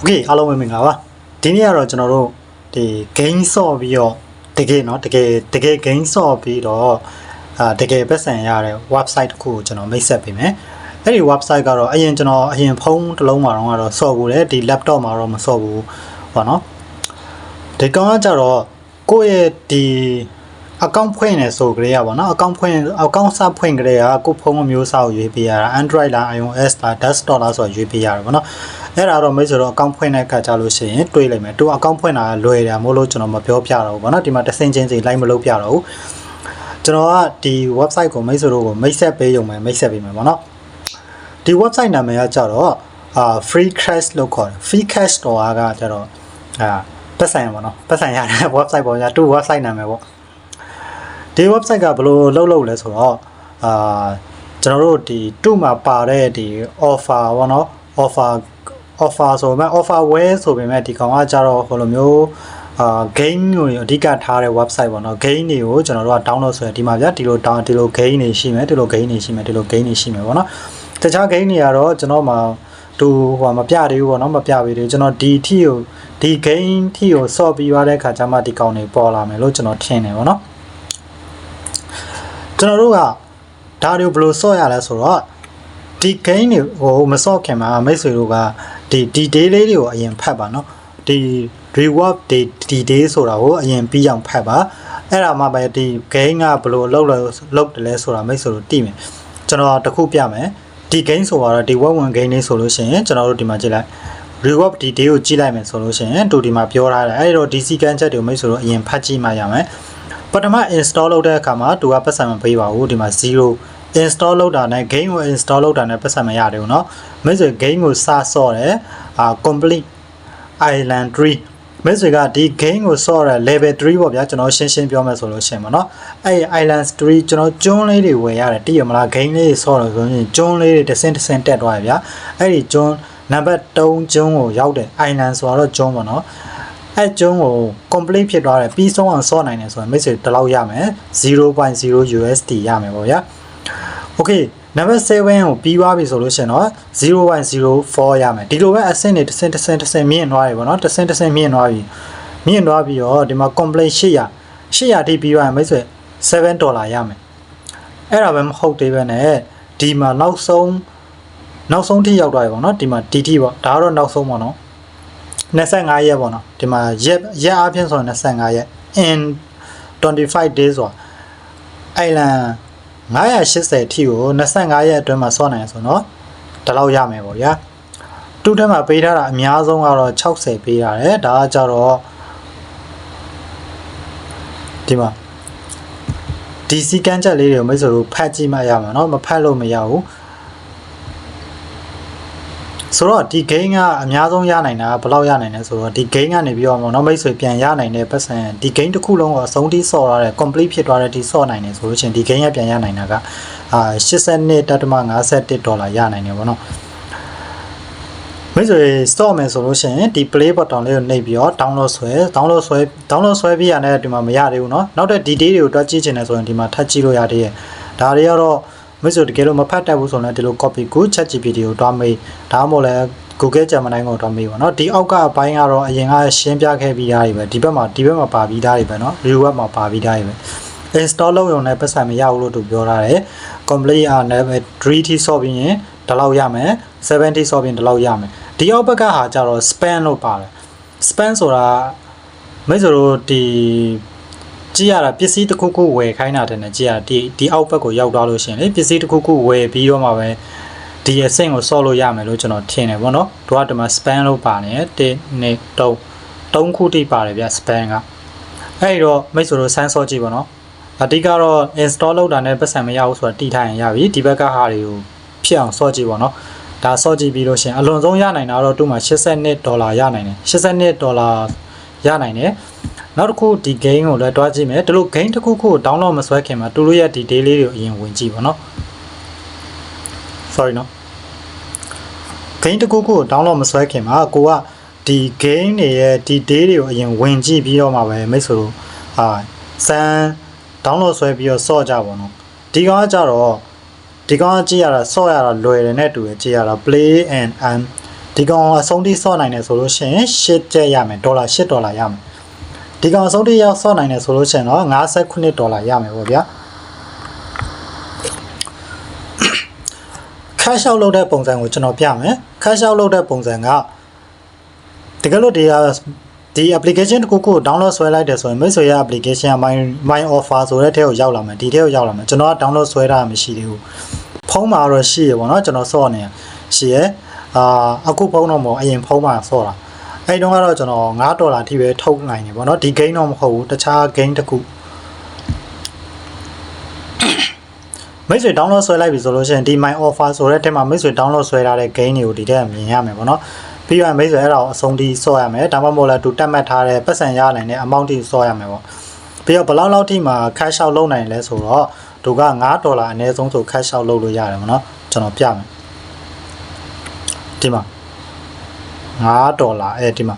โอเคအားလုံးပဲမင်္ဂလာပါဒီနေ့ကတော့ကျွန်တော်တို့ဒီ game ဆော့ပြီးတော့တကယ်เนาะတကယ်တကယ် game ဆော့ပြီးတော့အာတကယ်ပတ်စံရတဲ့ website တစ်ခုကိုကျွန်တော်မိတ်ဆက်ပေးမယ်အဲ့ဒီ website ကတော့အရင်ကျွန်တော်အရင်ဖုန်းတစ်လုံးမှာတော့ကတော့ဆော့ဘူးတယ်ဒီ laptop မှာတော့မဆော့ဘူးပေါ့နော်ဒီကောင်ကကြတော့ကိုယ့်ရဲ့ဒီ account ဖွင့်နေဆိုကြရပါတော့ account ဖွင့် account စဖွင့်ကြရကိုဖုန်းအမျိုးအစားကိုရွေးပေးရတာ Android လား iOS လား desktop လားဆိုတော့ရွေးပေးရတယ်ပေါ့နော်အဲ့ဒါတော့မိတ်ဆွေတို့ account ဖွင့်တဲ့အခါကျလို့ရှိရင်တွေးလိုက်မယ်သူ account ဖွင့်တာလွယ်တယ်မို့လို့ကျွန်တော်မပြောပြတော့ဘူးပေါ့နော်ဒီမှာတစ်ဆင့်ချင်းစီ like မလုပ်ပြတော့ဘူးကျွန်တော်ကဒီ website ကိုမိတ်ဆွေတို့ကိုမိတ်ဆက်ပေးရုံပဲမိတ်ဆက်ပေးမယ်ပေါ့နော်ဒီ website နာမည်ကကြတော့အာ free cash လို့ခေါ်တယ် free cash store ကကြတော့အာပတ်ဆိုင်ပါနော်ပတ်ဆိုင်ရတဲ့ website ပေါ့ညာသူ website နာမည်ပေါ့ ဒီ website ကဘယ်လိုလုပ်လုပ်လဲဆိုတော့အာကျွန်တော်တို့ဒီတူမှာပါတဲ့ဒီ offer ပေါ့နော် offer offer ဆိုပေမဲ့ offer ware ဆိုပေမဲ့ဒီကောင်ကကြတော့ဟိုလိုမျိုးအာ game ကိုအဓိကထားတဲ့ website ပေါ့နော် game တွေကိုကျွန်တော်တို့က download ဆိုရင်ဒီမှာဗျာဒီလို down ဒီလို game တွေရှိမယ်ဒီလို game တွေရှိမယ်ဒီလို game တွေရှိမယ်ပေါ့နော်တခြား game တွေကတော့ကျွန်တော်မှာသူဟိုမပြသေးဘူးပေါ့နော်မပြပေးသေးဘူးကျွန်တော်ဒီ ठी ကိုဒီ game ठी ကိုဆော့ပြီးရတဲ့ခါကျမှဒီကောင်တွေပေါ်လာမယ်လို့ကျွန်တော်ထင်တယ်ပေါ့နော် ကျွန်တော်တို့ကဒါတွေဘယ်လိုဆော့ရလဲဆိုတော့ဒီ gain တွေကိုမဆော့ခင်မှာမိတ်ဆွေတို့ကဒီ detail လေးတွေကိုအရင်ဖတ်ပါနော်ဒီ reward day detail ဆိုတာကိုအရင်ပြီးအောင်ဖတ်ပါအဲ့ဒါမှပဲဒီ gain ကဘယ်လိုလောက်လောက်တယ်လဲဆိုတာမိတ်ဆွေတို့သိမယ်ကျွန်တော်တခုပြမယ်ဒီ gain ဆိုတော့ဒီ web one gain လေးဆိုလို့ရှိရင်ကျွန်တော်တို့ဒီမှာကြည့်လိုက် reward detail ကိုကြည့်လိုက်မယ်ဆိုလို့ရှိရင်တို့ဒီမှာပြောထားတယ်အဲ့တော့ဒီစီကန်ချက်တွေကိုမိတ်ဆွေတို့အရင်ဖတ်ကြည့်မှရမယ် ပထမ install လုပ်တဲ့အခါမှာသူကပတ်စံမပေးပါဘူးဒီမှာ0 install လုပ်တာနဲ့ game ကို install လုပ်တာနဲ့ပတ်စံမရတယ်ဘူးเนาะမိတ်ဆွေ game ကိုစဆော့တယ်အာ complete island 3မိတ်ဆွေကဒီ game ကိုဆော့ရ level 3ပေါ့ဗျာကျွန်တော်ရှင်းရှင်းပြောမယ်ဆိုလို့ရှင်းပါเนาะအဲ့ island 3ကျွန်တော်ကျွန်းလေးတွေဝယ်ရတယ်တည်ရမလား game လေးတွေဆော့ရဆိုရင်ကျွန်းလေးတွေတစ်ဆင့်တစ်ဆင့်တက်သွားရဗျာအဲ့ဒီကျွန်းနံပါတ်3ကျွန်းကိုရောက်တယ် island ဆိုတော့ကျွန်းပေါ့เนาะ အဲကျုံးကို complete ဖြစ်သွားတယ်ပြီးဆုံးအောင်ဆော့နိုင်တယ်ဆိုရင်မိတ်ဆွေတလောက်ရမယ်0.0 USD ရမယ်ပေါ့ဗျာ Okay number 7ကိုပြီးသွားပြီဆိုလို့ရှိရင်တော့0.04ရမယ်ဒီလိုပဲအဆင့်တွေတစ်ဆင့်တစ်ဆင့်တစ်ဆင့်မြင့်သွားပြီပေါ့နော်တစ်ဆင့်တစ်ဆင့်မြင့်သွားပြီမြင့်သွားပြီးတော့ဒီမှာ complete 800 800ထိပြီးသွားရင်မိတ်ဆွေ7ဒေါ်လာရမယ်အဲ့ဒါပဲမဟုတ်သေးပဲနဲ့ဒီမှာနောက်ဆုံးနောက်ဆုံးထိရောက်သွားပြီပေါ့နော်ဒီမှာ DT ပေါ့ဒါကတော့နောက်ဆုံးပေါ့နော် 25ရက်ပေါ့နော်ဒီမှာရက်ရက်အပြင်ဆိုရင်25ရက် in 25 days ဆိုတာအိုင်လန်980ထိကို25ရက်အတွင်းမှာစောနိုင်ဆိုတော့ဒီလောက်ရမယ်ပေါ့ဗျာတူထဲမှာပေးထားတာအများဆုံးကတော့60ပေးရတယ်ဒါကကြတော့ဒီမှာဒီစီကန်းချက်လေးတွေကိုမိတ်ဆွေတို့ဖတ်ကြည့်မှရမှာเนาะမဖတ်လို့မရဘူး ဆိုတော့ဒီ gain ကအများဆုံးရနိုင်တာဘယ်လောက်ရနိုင်လဲဆိုတော့ဒီ gain ကနေပြီးတော့မနော်မိတ်ဆွေပြန်ရနိုင်တဲ့ပတ်စံဒီ gain တစ်ခုလုံးကိုအဆုံးထိဆော့ရတဲ့ complete ဖြစ်သွားတဲ့ဒီဆော့နိုင်တယ်ဆိုလို့ရှိရင်ဒီ gain ကပြန်ရနိုင်တာကအာ82.51ဒေါ်လာရနိုင်တယ်ဗောနော်မိတ်ဆွေ store မယ်ဆိုလို့ရှိရင်ဒီ play button လေးကိုနှိပ်ပြီးတော့ download ဆွဲ download ဆွဲ download ဆွဲပြီးရတဲ့ဒီမှာမရသေးဘူးเนาะနောက်တဲ့ detail တွေကိုတွက်ကြည့်ချင်တယ်ဆိုရင်ဒီမှာထပ်ကြည့်လို့ရသေးတယ်ဒါတွေကတော့ မစ်ဆိုတကယ်လို့မဖတ်တတ်ဘူးဆိုရင်လည်းဒီလို copy ကို ChatGPT ကိုတွားမေးဒါမှမဟုတ်လည်း Google Gemini ကိုတွားမေးပါနော်ဒီအောက်ကအပိုင်းကတော့အရင်ကရှင်းပြခဲ့ပြီးသားတွေပဲဒီဘက်မှာဒီဘက်မှာပါပြီးသားတွေပဲနော် review မှာပါပြီးသားတွေပဲ install လုပ်ရုံနဲ့ပတ်စံမရဘူးလို့သူပြောထားတယ် complete အားနဲ့3 ठी ဆော့ပြီးရင်ဒီလောက်ရမယ်7 ठी ဆော့ပြီးရင်ဒီလောက်ရမယ်ဒီအောက်ဘက်ကဟာကြတော့ span လို့ပါတယ် span ဆိုတာမိတ်ဆွေတို့ဒီ ကြည့်ရတာပစ္စည်းတစ်ခုခုဝယ်ခိုင်းတာတဲ့နဲ့ကြည့်ရဒီဒီအောက်ဘက်ကိုရောက်သွားလို့ရှိရင်လေပစ္စည်းတစ်ခုခုဝယ်ပြီးတော့မှပဲဒီအဆင့်ကိုဆော့လို့ရမယ်လို့ကျွန်တော်ထင်တယ်ပေါ့နော်တို့ကဒီမှာ span လို့ပါနေတယ်1 2 3 3ခုထိပါတယ်ဗျ span ကအဲ့ဒီတော့မိတ်ဆွေတို့စမ်းဆော့ကြည့်ပါနော်အဓိကတော့ install လုပ်တာနဲ့ပတ်စံမရဘူးဆိုတာတိထားရင်ရပြီဒီဘက်ကဟာတွေကိုဖြစ်အောင်ဆော့ကြည့်ပါနော်ဒါဆော့ကြည့်ပြီးလို့ရှိရင်အလွန်ဆုံးရနိုင်တာတော့သူ့မှာ82ဒေါ်လာရနိုင်တယ်82ဒေါ်လာရနိုင်တယ် နောက်တစ်ခုဒီ game ကိုလည်းတွားကြည့်မယ်ဒီလို game တစ်ခုခုကို download မဆွဲခင်မှာသူတို့ရဲ့ detail လေးတွေကိုအရင်ဝင်ကြည့်ပါနော် sorry နော် game တစ်ခုခုကို download မဆွဲခင်မှာကိုကဒီ game တွေရဲ့ detail တွေကိုအရင်ဝင်ကြည့်ပြီးတော့မှပဲမိတ်ဆွေတို့အာစမ်း download ဆွဲပြီးတော့စော့ကြပါတော့ဒီကောင်ကကြတော့ဒီကောင်ကကြည့်ရတာစော့ရတာလွယ်တယ်နဲ့တူတယ်ကြည့်ရတာ play and earn ဒီကောင်အဆုံးထိဆော့နိုင်တယ်ဆိုလို့ရှိရင်8ကျပ်ရမယ်ဒေါ်လာ8ဒေါ်လာရမယ် ဒီကောင်အဆုံးထိရောက်ဆော့နိုင်တယ်ဆိုလို့ရှိရင်တော့59ဒေါ်လာရမယ်ပေါ့ဗျာခါရှောက်လုပ်တဲ့ပုံစံကိုကျွန်တော်ပြမယ်ခါရှောက်လုပ်တဲ့ပုံစံကတကယ်လို့ဒီဟာဒီ application တစ်ခုခုကို download ဆွဲလိုက်တယ်ဆိုရင်မိတ်ဆွေရဲ့ application က my my offer ဆိုတဲ့ထဲကိုရောက်လာမယ်ဒီထဲကိုရောက်လာမယ်ကျွန်တော်က download ဆွဲတာမရှိသေးဘူးဖုန်းမှာတော့ရှိရပေါ့နော်ကျွန်တော်ဆော့နေရရှိရအာအခုဖုန်းတော့မဟုတ်အရင်ဖုန်းမှာဆော့တာ အဲ့တုန်းကတော့ကျွန်တော်9ဒေါ်လာထိပဲထုတ်နိုင်တယ်ပေါ့နော်ဒီ game တော့မဟုတ်ဘူးတခြား game တစ်ခုမိတ်ဆွေ download ဆွဲလိုက်ပြီဆိုလို့ရှိရင်ဒီ my offer ဆိုတဲ့ထဲမှာမိတ်ဆွေ download ဆွဲထားတဲ့ game တွေကိုဒီထဲမှာမြင်ရမယ်ပေါ့နော်ပြီးတော့မိတ်ဆွေအဲ့ဒါကိုအဆုံးထိဆော့ရမယ်ဒါမှမဟုတ်လည်းသူတက်မှတ်ထားတဲ့ပတ်စံရနိုင်တဲ့ amount ထိဆော့ရမယ်ပေါ့ပြီးတော့ဘယ်လောက်လောက်ထိမှာ cash out လုပ်နိုင်လဲဆိုတော့သူက9ဒေါ်လာအနည်းဆုံးဆို cash out လုပ်လို့ရတယ်ပေါ့နော်ကျွန်တော်ပြမယ်ဒီမှာ 9ဒေါ်လာအဲဒီမှာ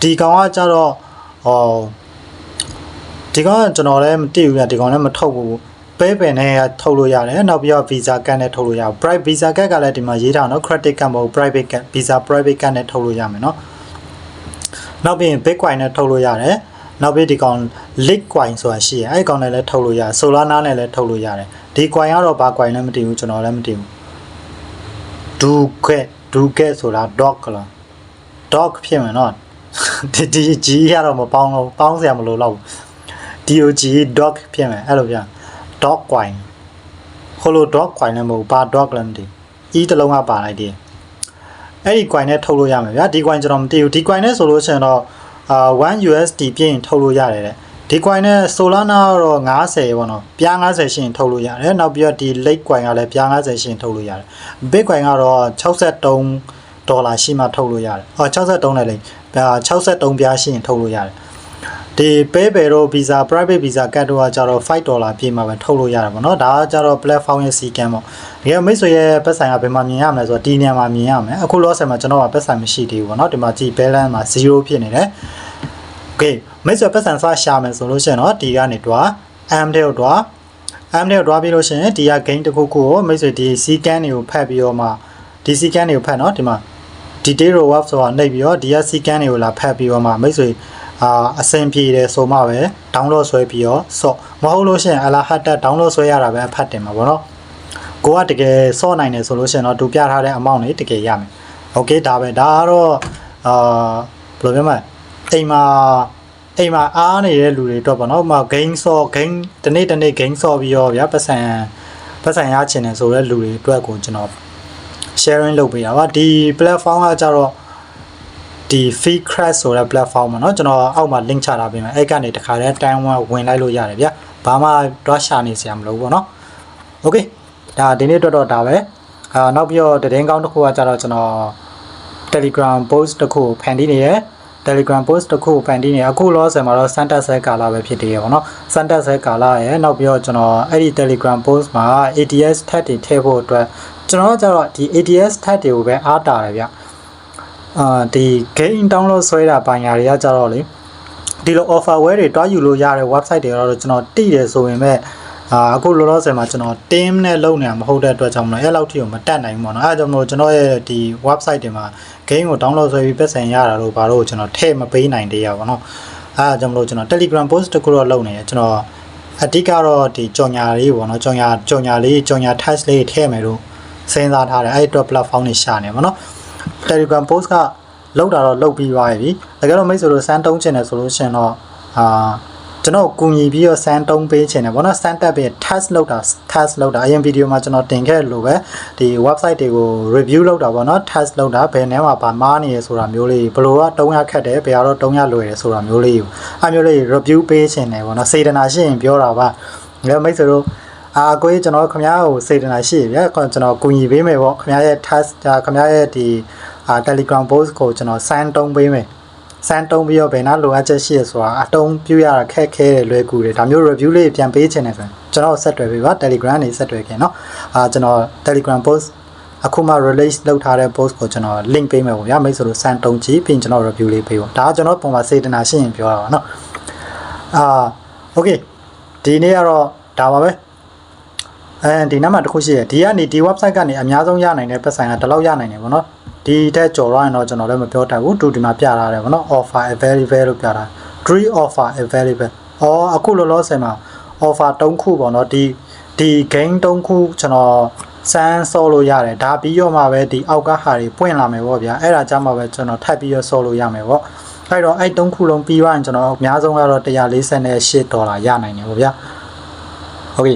ဒီကောင်ကကြတော့ဟောဒီကောင်ကကျွန်တော်လည်းမသိဘူးညဒီကောင်လည်းမထုတ်ဘူးပဲပင်နဲ့ထုတ်လို့ရတယ်နောက်ပြီးတော့ visa card နဲ့ထုတ်လို့ရအောင် private visa card ကလည်းဒီမှာရေးထားနော် credit card မဟုတ် private card visa private card နဲ့ထုတ်လို့ရမယ်နော်နောက်ပြီးရင် bitcoin နဲ့ထုတ်လို့ရတယ်နောက်ပြီးဒီကောင် litecoin ဆိုတာရှိရအဲ့ဒီကောင်နဲ့လည်းထုတ်လို့ရတယ် solana နဲ့လည်းထုတ်လို့ရတယ်ဒီ coin ကတော့ဘာ coin လဲမသိဘူးကျွန်တော်လည်းမသိဘူး duget duget ဆိုတာ dog လား dog ဖြစ်မယ်နော်ဒီဒီကြီးရတော့မပေါင်းလို့ပေါင်းစရာမလိုတော့ဘူး DOG dog ဖြစ်မယ်အဲ့လိုပြန် dog coin ဟိုလို dog coin လည်းမဟုတ်ဘူးဘာ dog လည်းမသိဘူး e တစ်လုံးကပါလိုက်တယ်အဲ့ဒီ coin နဲ့ထုတ်လို့ရမယ်ဗျာဒီ coin ကျွန်တော်မသိဘူးဒီ coin နဲ့ဆိုလို့ရှိရင်တော့အာ1 USD ပြည့်ရင်ထုတ်လို့ရတယ်တဲ့ဒီ coin နဲ့ Solana ကတော့90ပေါ့နော်ပြား90ရှိရင်ထုတ်လို့ရတယ်နောက်ပြီးတော့ဒီ Lake coin ကလည်းပြား90ရှိရင်ထုတ်လို့ရတယ် Bitcoin ကတော့63 ဒေါ်လာရှိမှထုတ်လို့ရတယ်ဟော63နဲ့လေ63ပြားရှိရင်ထုတ်လို့ရတယ်ဒီ PayPal တို့ Visa Private Visa Card တို့ကကြတော့5ဒေါ်လာပြည့်မှာပဲထုတ်လို့ရတယ်ပေါ့နော်ဒါကကြတော့ platform ရဲ့စီကံပေါ့ဒီကမိတ်ဆွေရဲ့ပတ်ဆိုင်ကဘယ်မှာမြင်ရမလဲဆိုတော့ဒီနေရာမှာမြင်ရမယ်အခုလောဆယ်မှာကျွန်တော်ကပတ်ဆိုင်မရှိသေးဘူးပေါ့နော်ဒီမှာကြည့် balance မှာ0ဖြစ်နေတယ် Okay မိတ်ဆွေပတ်ဆိုင်စရှာမယ်ဆိုလို့ရှိရင်တော့ဒီကနေတွား M တဲ့ကိုတွား M တဲ့ကိုတွားပြီးလို့ရှိရင်ဒီက gain တစ်ခုခုကိုမိတ်ဆွေဒီစီကံတွေကိုဖတ်ပြီးတော့မှဒီစီကံတွေကိုဖတ်နော်ဒီမှာ detail row up ဆိုတာနှိပ်ပြီးတော့ဒီကစီကံတွေကိုလာဖတ်ပြီးတော့မှမိတ်ဆွေအာအဆင်ပြေတယ်ဆိုမှပဲ download ဆွဲပြီးတော့ဆော့မဟုတ်လို့ရှိရင်အလားဟတ်တက် download ဆွဲရတာပဲအဖတ်တင်မှာပေါ့နော်ကိုကတကယ်ဆော့နိုင်တယ်ဆိုလို့ရှိရင်တော့သူပြထားတဲ့ amount တွေတကယ်ရမယ် okay ဒါပဲဒါကတော့အာဘယ်လိုပြောမလဲအိမ်မှာအိမ်မှာအားနေတဲ့လူတွေအတွက်ပေါ့နော်ဥပမာ game ဆော့ game တနေ့တနေ့ game ဆော့ပြီးတော့ဗျာပတ်စံပတ်စံရချင်တယ်ဆိုတဲ့လူတွေအတွက်ကိုကျွန်တော် sharing လုပ်ပေးတာပါဒီ platform ကကြတော့ဒီ free crash ဆိုတဲ့ platform မှာเนาะကျွန်တော်အောက်မှာ link ချထားပေးမယ်အဲ့ကနေတခါတည်း time ဝင်လိုက်လို့ရတယ်ဗျဘာမှတော့ရှာနေစရာမလိုဘူးပေါ့เนาะ okay ဒါဒီနေ့အတွက်တော့ဒါပဲအာနောက်ပြီးတော့တည်င်းကောင်းတစ်ခုကကြတော့ကျွန်တော် Telegram post တစ်ခုဖန်တီးနေရယ် Telegram post တစ်ခုဖန်တီးနေအခုလောဆယ်မှာတော့ Santa Set ကာလာပဲဖြစ်တည်ရပါတော့ Santa Set ကာလာရယ်နောက်ပြီးတော့ကျွန်တော်အဲ့ဒီ Telegram post မှာ ATS tag တွေထည့်ဖို့အတွက် ကျွန်တော်ကကြတော့ဒီ ATS tag တွေကိုပဲအားတာတယ်ဗျအာဒီ game download ဆွဲတာပိုင်ညာတွေကကြတော့လေဒီလို offer ware တွေတွားယူလို့ရတဲ့ website တွေကတော့ကျွန်တော်တိတယ်ဆိုရင်မဲ့အာအခုလောလောဆယ်မှာကျွန်တော် team နဲ့လုပ်နေတာမဟုတ်တဲ့အတွက်ကြောင့်မလို့အဲ့လောက်ထိကိုမတက်နိုင်ဘူးပေါ့နော်အဲဒါကြောင့်မလို့ကျွန်တော်ရဲ့ဒီ website တွေမှာ game ကို download ဆွဲပြီးပတ်စံရတာလို့ဘာလို့ကျွန်တော်ထည့်မပေးနိုင်သေးရပါတော့အဲဒါကြောင့်မလို့ကျွန်တော် Telegram post တခုတော့လုပ်နေတယ်ကျွန်တော်အဓိကတော့ဒီကြော်ညာလေးပေါ့နော်ကြော်ညာကြော်ညာလေးကြော်ညာ test လေးထည့်မယ်လို့ စဉ်းစားထားတယ်အဲ့ဒီအတွက် platform တွေရှာနေပါတော့ Telegram post ကလောက်တာတော့လောက်ပြီးသွားပြီတကယ်တော့မိတ်ဆွေတို့စမ်းတုံးချင်တယ်ဆိုလို့ရှိရင်တော့အာကျွန်တော်ကူညီပြီးတော့စမ်းတုံးပေးချင်တယ်ဗောနော်စမ်းတက်ပြီး test လုပ်တာ test လုပ်တာအရင်ဗီဒီယိုမှာကျွန်တော်တင်ခဲ့လို့ပဲဒီ website တွေကို review လုပ်တာဗောနော် test လုပ်တာဘယ်ထဲမှာဗာမားနေရဆိုတာမျိုးလေးဘယ်လိုကတုံးရခက်တယ်ဘယ်ကတော့တုံးရလွယ်တယ်ဆိုတာမျိုးလေးကိုအဲမျိုးလေး review ပေးချင်တယ်ဗောနော်စေတနာရှိရင်ပြောတာပါလည်းမိတ်ဆွေတို့ အာကိုကြီးကျွန်တော်ခင်ဗျားကိုစေတနာရှိရဗျာကျွန်တော်ကူညီပေးမယ်ပေါ့ခင်ဗျားရဲ့ test ခင်ဗျားရဲ့ဒီအာ Telegram post ကိုကျွန်တော် send တုံးပေးမယ်စမ်းတုံးပြီးတော့ဘယ်နှလိုအပ်ချက်ရှိရဆိုတာအတုံးပြရတာခက်ခဲတယ်လွယ်ကူတယ်ဒါမျိုး review လေးပြန်ပေးချင်တယ်ဆိုရင်ကျွန်တော်ဆက်တွယ်ပေးပါ Telegram နေဆက်တွယ်ခင်เนาะအာကျွန်တော် Telegram post အခုမှ release လုပ်ထားတဲ့ post ကိုကျွန်တော် link ပေးမယ်ပေါ့ဗျာမိတ်ဆွေတို့စမ်းတုံးကြည့်ပြီးရင်ကျွန်တော် review လေးပေးပါဒါကကျွန်တော်ပုံမှာစေတနာရှိရင်ပြောတာပါเนาะအာ okay ဒီနေ့ကတော့ဒါပါပဲ အဲဒီနံပါတ်တစ်ခုရှိရဒီကနေဒီ website ကနေအများဆုံးရနိုင်တဲ့ပတ်ဆိုင်ကဒီလောက်ရနိုင်တယ်ပေါ့နော်ဒီတက်ကြော်ရရင်တော့ကျွန်တော်လည်းမပြောတတ်ဘူးသူဒီမှာပြထားတယ်ဗောနော် offer available လို့ပြတာ three offer available အော်အခုလောလောဆယ်မှာ offer 3ခုပေါ့နော်ဒီဒီ game 3ခုကျွန်တော်စမ်းဆော့လို့ရတယ်ဒါပြီးတော့မှပဲဒီအောက်ကဟာတွေပွင့်လာမယ်ဗောဗျာအဲ့ဒါကြမှာပဲကျွန်တော်ထပ်ပြီးတော့ဆော့လို့ရမယ်ဗောအဲ့တော့အဲ့3ခုလုံးပြီးသွားရင်ကျွန်တော်အများဆုံးကတော့148ဒေါ်လာရနိုင်တယ်ဗောဗျာဟုတ်ပြီ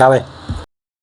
ဒါပဲ